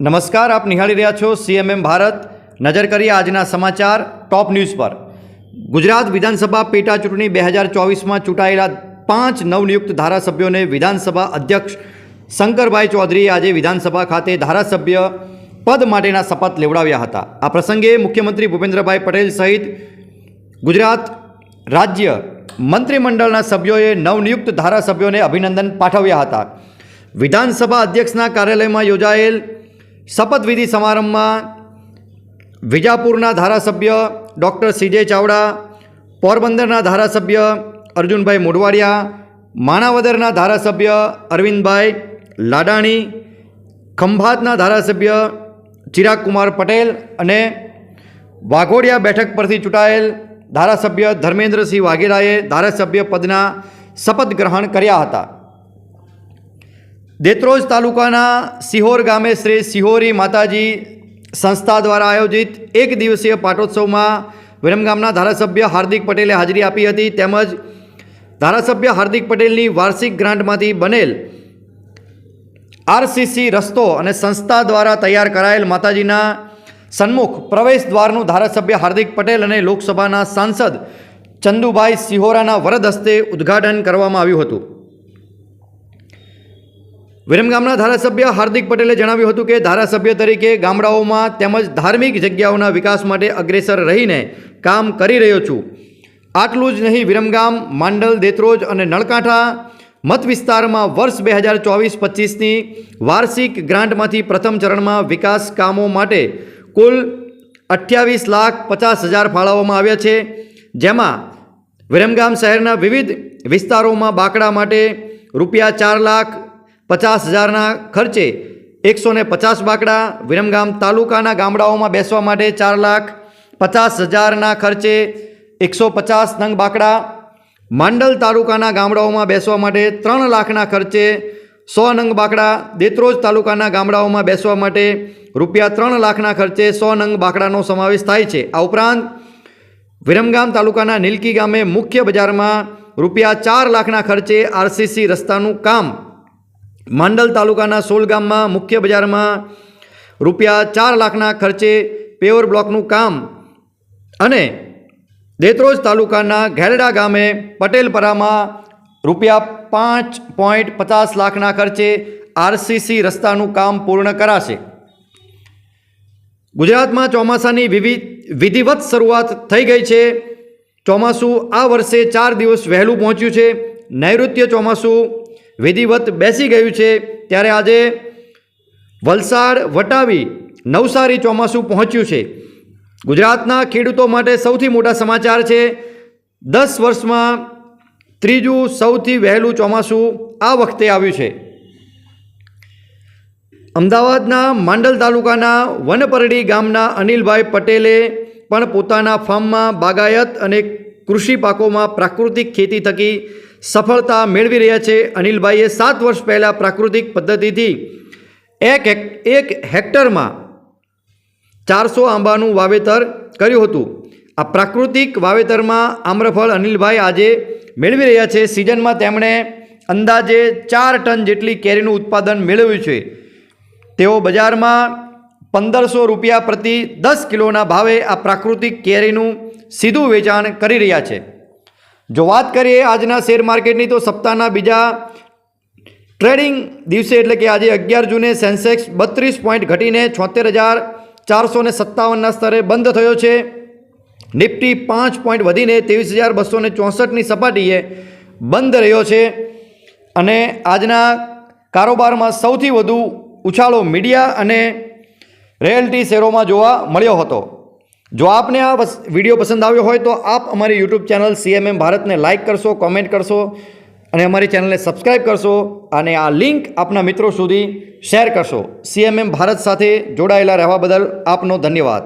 નમસ્કાર, આપ નિહાળી રહ્યા છો સીએમએમ ભારત. નજર કરીએ આજના સમાચાર ટોપ ન્યૂઝ પર. ગુજરાત વિધાનસભા પેટા ચૂંટણી બે હજાર ચોવીસમાં ચૂંટાયેલા પાંચ નવનિયુક્ત ધારાસભ્યોને વિધાનસભા અધ્યક્ષ શંકરભાઈ ચૌધરીએ આજે વિધાનસભા ખાતે ધારાસભ્ય પદ માટેના શપથ લેવડાવ્યા હતા. આ પ્રસંગે મુખ્યમંત્રી ભૂપેન્દ્રભાઈ પટેલ સહિત ગુજરાત રાજ્ય મંત્રીમંડળના સભ્યોએ નવનિયુક્ત ધારાસભ્યોને અભિનંદન પાઠવ્યા હતા. વિધાનસભા અધ્યક્ષના કાર્યાલયમાં યોજાયેલ શપથવિધિ સમારંભમાં વિજાપુરના ધારાસભ્ય ડૉક્ટર સીજે ચાવડા, પોરબંદરના ધારાસભ્ય અર્જુનભાઈ મોઢવાડિયા, માણાવદરના ધારાસભ્ય અરવિંદભાઈ લાડાણી, ખંભાતના ધારાસભ્ય ચિરાગ કુમાર પટેલ અને વાઘોડિયા બેઠક પરથી ચૂંટાયેલ ધારાસભ્ય ધર્મેન્દ્રસિંહ વાઘેલાએ ધારાસભ્ય પદના શપથ ગ્રહણ કર્યા હતા. દેત્રોજ તાલુકાના સિહોર ગામે શ્રી સિહોરી માતાજી સંસ્થા દ્વારા આયોજિત એક દિવસીય પાટોત્સવમાં વિરમગામના ધારાસભ્ય હાર્દિક પટેલે હાજરી આપી હતી તેમજ ધારાસભ્ય હાર્દિક પટેલની વાર્ષિક ગ્રાન્ટમાંથી બનેલ આરસીસી રસ્તો અને સંસ્થા દ્વારા તૈયાર કરાયેલ માતાજીના સન્મુખ પ્રવેશ દ્વારનું ધારાસભ્ય હાર્દિક પટેલ અને લોકસભાના સાંસદ ચંદુભાઈ સિહોરાના વરદ હસ્તે ઉદ્ઘાટન કરવામાં આવ્યું હતું. વિરમગામના ધારાસભ્ય હાર્દિક પટેલે જણાવ્યું હતું કે ધારાસભ્ય તરીકે ગામડાઓમાં તેમજ ધાર્મિક જગ્યાઓના વિકાસ માટે અગ્રેસર રહીને કામ કરી રહ્યો છું. આટલું જ નહીં વિરમગામ માંડલ, દેત્રોજ અને નળકાંઠા મત વિસ્તારમાં વર્ષ બે હજાર ચોવીસ પચીસની વાર્ષિક ગ્રાન્ટમાંથી પ્રથમ ચરણમાં વિકાસ કામો માટે કુલ અઠ્યાવીસ લાખ પચાસ હજાર ફાળવવામાં આવ્યા છે. જેમાં વિરમગામ શહેરના વિવિધ વિસ્તારોમાં બાકડા માટે રૂપિયા ચાર લાખ પચાસ હજારના ખર્ચે એકસો ને પચાસ બાકડા વિરમગામ તાલુકાના ગામડાઓમાં બેસવા માટે ચાર લાખ પચાસ હજારના ખર્ચે એકસો પચાસ નંગ બાકડા માંડલ તાલુકાના ગામડાઓમાં બેસવા માટે ત્રણ લાખના ખર્ચે સો નંગ બાકડા દેત્રોજ તાલુકાના ગામડાઓમાં બેસવા માટે રૂપિયા ત્રણ લાખના ખર્ચે સો નંગ બાકડાનો સમાવેશ થાય છે. આ ઉપરાંત વિરમગામ તાલુકાના નીલકી ગામે મુખ્ય બજારમાં રૂપિયા ચાર લાખના ખર્ચે આરસીસી રસ્તાનું કામ માંડલ તાલુકાના સોલ ગામમાં મુખ્ય બજારમાં રૂપિયા ચાર લાખના ખર્ચે પેવર બ્લોકનું કામ અને દેત્રોજ તાલુકાના ઘેરડા ગામે પટેલપરામાં રૂપિયા પાંચ પોઈન્ટ પચાસ લાખના ખર્ચે આરસીસી રસ્તાનું કામ પૂર્ણ કરાશે. ગુજરાતમાં ચોમાસાની વિવિધ વિધિવત શરૂઆત થઈ ગઈ છે. ચોમાસું આ વર્ષે ચાર દિવસ વહેલું પહોંચ્યું છે. નૈઋત્ય ચોમાસું વિધિવત બેસી ગયું છે, ત્યારે આજે વલસાડ વટાવી નવસારી ચોમાસું પહોંચ્યું છે. ગુજરાતના ખેડૂતો માટે સૌથી મોટા સમાચાર છે, દસ વર્ષમાં ત્રીજું સૌથી વહેલું ચોમાસું આ વખતે આવ્યું છે. અમદાવાદના માંડલ તાલુકાના વનપરડી ગામના અનિલભાઈ પટેલે પણ પોતાના ફાર્મમાં બાગાયત અને કૃષિ પાકોમાં પ્રાકૃતિક ખેતી થકી સફળતા મેળવી રહ્યા છે. અનિલભાઈએ સાત વર્ષ પહેલાં પ્રાકૃતિક પદ્ધતિથી એક એક હેક્ટરમાં ચારસો આંબાનું વાવેતર કર્યું હતું. આ પ્રાકૃતિક વાવેતરમાં આમ્રફળ અનિલભાઈ આજે મેળવી રહ્યા છે. સિઝનમાં તેમણે અંદાજે ચાર ટન જેટલી કેરીનું ઉત્પાદન મેળવ્યું છે. તેઓ બજારમાં પંદરસો રૂપિયા પ્રતિ દસ કિલોના ભાવે આ પ્રાકૃતિક કેરીનું સીધું વેચાણ કરી રહ્યા છે. જો વાત કરીએ આજના શેર માર્કેટની, તો સપ્તાહના બીજા ટ્રેડિંગ દિવસે, એટલે કે આજે અગિયાર જૂને, સેન્સેક્સ બત્રીસ પોઈન્ટ ઘટીને છોતેર હજાર ચારસો ને સત્તાવનના સ્તરે બંધ થયો છે. નિફ્ટી પાંચ પોઈન્ટ વધીને ત્રેવીસ હજાર બસો ને ચોસઠની સપાટીએ બંધ રહ્યો છે. અને આજના કારોબારમાં સૌથી વધુ ઉછાળો મીડિયા અને રોયલ્ટી શેરોમાં જોવા મળ્યો હતો. જો આપને આ વીડિયો પસંદ આવ્યો હોય તો આપ અમારી યુટ્યુબ ચેનલ સીએમએમ ભારતને લાઇક કરશો કોમેન્ટ કરશો અને અમારી ચેનલને સબસ્ક્રાઇબ કરશો અને આ લિંક આપના મિત્રો સુધી શેર કરશો. સીએમએમ ભારત સાથે જોડાયેલા રહેવા બદલ આપનો ધન્યવાદ.